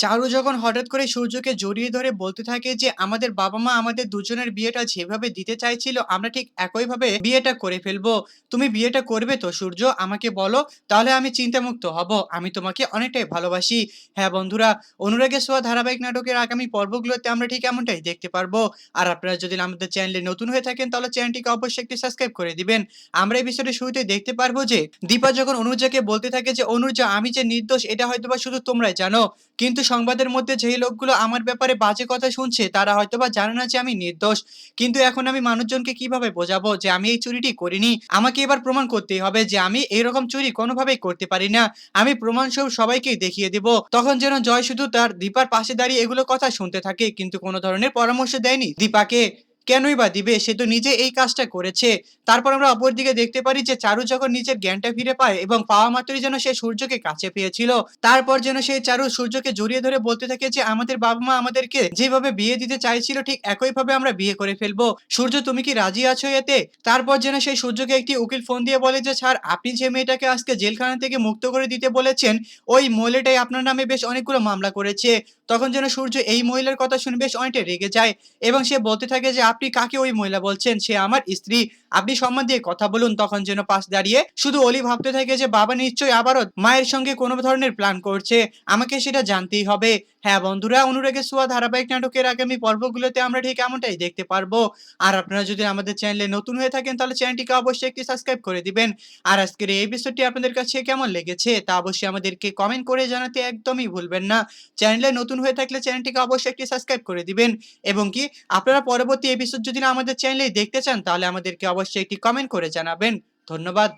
চারু যখন হঠাৎ করে সূর্যকে জড়িয়ে ধরে বলতে থাকে যে, আমাদের বাবা মা আমাদের দুজনের বিয়েটা যেভাবে দিতে চাইছিল, আমরা ঠিক একইভাবে বিয়েটা করে ফেলব। তুমি বিয়েটা করবে তো সূর্য? আমাকে বলো, তাহলে আমি চিন্তামুক্ত হব। আমি তোমাকে অনেকটাই ভালোবাসি। হ্যাঁ বন্ধুরা, অনুরাগের সোয়া ধারাবাহিক নাটকের আগামী পর্বগুলোতে আমরা ঠিক এমনটাই দেখতে পারব। আর আপনারা যদি আমাদের চ্যানেলে নতুন হয়ে থাকেন, তাহলে চ্যানেলটিকে অবশ্যই একটি সাবস্ক্রাইব করে দিবেন। আমরা এই বিষয়টি শুরুতে দেখতে পারব যে, দীপা যখন অনুজাকে বলতে থাকে যে অনুজা আমি যে নির্দোষ, এটা হয়তো বা শুধু তোমরাই জানো। কিন্তু সংবাদের মধ্যে যেই লোকগুলো আমার ব্যাপারে বাজে কথা শুনছে, তারা হয়তো বা জানে না যে আমি নির্দোষ। কিন্তু এখন আমি মানুষজনকে কীভাবে বোঝাবো যে আমি এই চুরিটি করিনি? আমাকে এবার প্রমাণ করতেই হবে যে আমি এরকম চুরি কোনোভাবেই করতে পারি না। আমি প্রমাণ সহ সবাইকেই দেখিয়ে দেব। তখন যেন জয় শুধু তার দীপার পাশে দাঁড়িয়ে এগুলো কথা শুনতে থাকে, কিন্তু কোনো ধরনের পরামর্শ দেয়নি দীপাকে। কেনই বা দিবে? সে তো নিজে এই কাজটা করেছে। তারপর আমরা অপর দিকে দেখতে পারি যে চারু যখন নিজের জ্ঞানটা ফিরে পায় এবং পাওয়া মাত্রই যেন সে সূর্যকে কাছে পেয়েছিল, তারপর যেন সেই চারু সূর্যকে জড়িয়ে ধরে বলতে থাকে যে, আমাদের বাবা মা আমাদেরকে যেভাবে বিয়ে দিতে চাইছিল, ঠিক একইভাবে আমরা বিয়ে করে ফেলব। সূর্য, তুমি কি রাজি আছো এতে? তারপর যেন সেই সূর্যকে একটি উকিল ফোন দিয়ে বলে যে, স্যার, আপনি যে মেয়েটাকে আজকে জেলখানা থেকে মুক্ত করে দিতে বলেছেন, ওই মহিলাটাই আপনার নামে বেশ অনেকগুলো মামলা করেছে। তখন যেন সূর্য এই মহিলার কথা শুনে বেশ অনেকটা রেগে যায় এবং সে বলতে থাকে যে কাকে ওই মহিলা বলছেন? সে আমার স্ত্রী। আপনি সম্মান দিয়ে কথা বলুন, তখন যেন পাশ দাঁড়িয়ে। শুধু অলি ভাবতে থাকে যে বাবা নিশ্চয়ই আবারও মায়ের সঙ্গে কোনো ধরনের প্ল্যান করছে, আমাকে সেটা জানতেই হবে। হ্যাঁ বন্ধুরা, অনুরাগের সোয়া ধারাবাহিক নাটকের আগামী পর্বগুলোতে আমরা ঠিক এমনটাই দেখতে পারব। আর আপনারা যদি আমাদের চ্যানেলে নতুন হয়ে থাকেন, তাহলে চ্যানেলটিকে অবশ্যই একটি সাবস্ক্রাইব করে দিবেন। আর আজকের এই এপিসোডটি আপনাদের কাছে কেমন লেগেছে, তা অবশ্যই আমাদেরকে কমেন্ট করে জানাতে একদমই ভুলবেন না। চ্যানেলে নতুন হয়ে থাকলে চ্যানেলটিকে অবশ্যই একটি সাবস্ক্রাইব করে দিবেন। এবং কি, আপনারা পরবর্তী এপিসোড যদি না আমাদের চ্যানেলে দেখতে চান, তাহলে আমাদেরকে অবশ্যই একটি কমেন্ট করে জানাবেন। ধন্যবাদ।